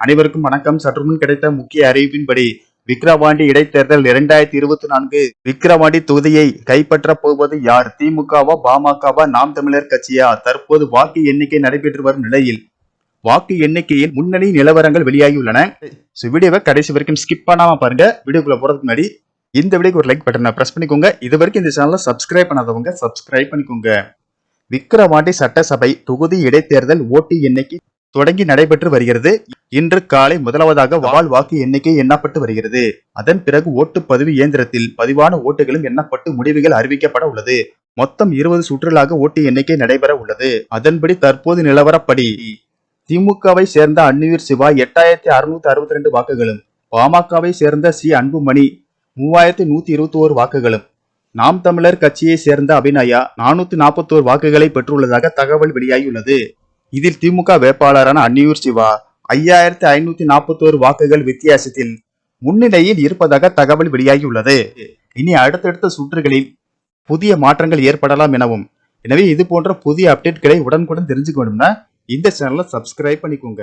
அனைவருக்கும் வணக்கம். சற்றுமுன் கிடைத்த முக்கிய அறிவிப்பின்படி விக்கிரவாண்டி இடைத்தேர்தல் இரண்டாயிரத்தி இருபத்தி நான்கு விக்கிரவாண்டி தொகுதியை கைப்பற்ற போவது யார்? திமுகவா பாமகவா நாம் தமிழர் கட்சியா? தற்போது வாக்கு எண்ணிக்கை நடைபெற்று வரும் நிலையில் வாக்கு எண்ணிக்கையில் முன்னணி நிலவரங்கள் வெளியாகியுள்ளன. வீடியோவை கடைசி வரைக்கும் ஸ்கிப் பண்ணாம பாருங்க. வீடியோக்குள்ள போறதுக்கு முன்னாடி இந்த வீடியோக்கு ஒரு லைக் பட்டனை பிரஸ் பண்ணிக்கோங்க. இது வரைக்கும் இந்த சேனலை சப்ஸ்கிரைப் பண்ணாதவங்க சப்ஸ்கிரைப் பண்ணிக்கோங்க. விக்கிரவாண்டி சட்டசபை தொகுதி இடைத்தேர்தல் ஓட்டு எண்ணிக்கை தொடங்கி நடைபெற்று வருகிறது. இன்று காலை முதலாவதாக வால் வாக்கு எண்ணிக்கை எண்ணப்பட்டு வருகிறது. அதன் பிறகு ஓட்டுப்பதிவு இயந்திரத்தில் பதிவான ஓட்டுகளும் எண்ணப்பட்டு முடிவுகள் அறிவிக்கப்பட உள்ளது. மொத்தம் இருபது சுற்றுலாக ஓட்டு எண்ணிக்கை நடைபெற உள்ளது. அதன்படி தற்போது நிலவரப்படி திமுகவை சேர்ந்த அன்னுயிர் சிவா எட்டாயிரத்தி அறுநூத்தி அறுபத்தி ரெண்டு வாக்குகளும் பாமகவை சேர்ந்த சி. அன்புமணி மூவாயிரத்தி நூத்தி இருபத்தி ஓரு வாக்குகளும் நாம் தமிழர் கட்சியை சேர்ந்த அபிநயா நானூத்தி நாற்பத்தோரு வாக்குகளை பெற்றுள்ளதாக தகவல் வெளியாகியுள்ளது. இதில் திமுக வேட்பாளரான அன்னியூர் சிவா ஐயாயிரத்தி ஐநூத்தி நாற்பத்தோரு வாக்குகள் வித்தியாசத்தில் முன்னிலையில் இருப்பதாக தகவல் வெளியாகியுள்ளது. இனி அடுத்தடுத்த சுற்றுகளில் புதிய மாற்றங்கள் ஏற்படலாம் எனவும் எனவே இது போன்ற புதிய அப்டேட்களை உடனுக்குடன் தெரிஞ்சுக்கணும்னா இந்த சேனலை சப்ஸ்கிரைப் பண்ணிக்கோங்க.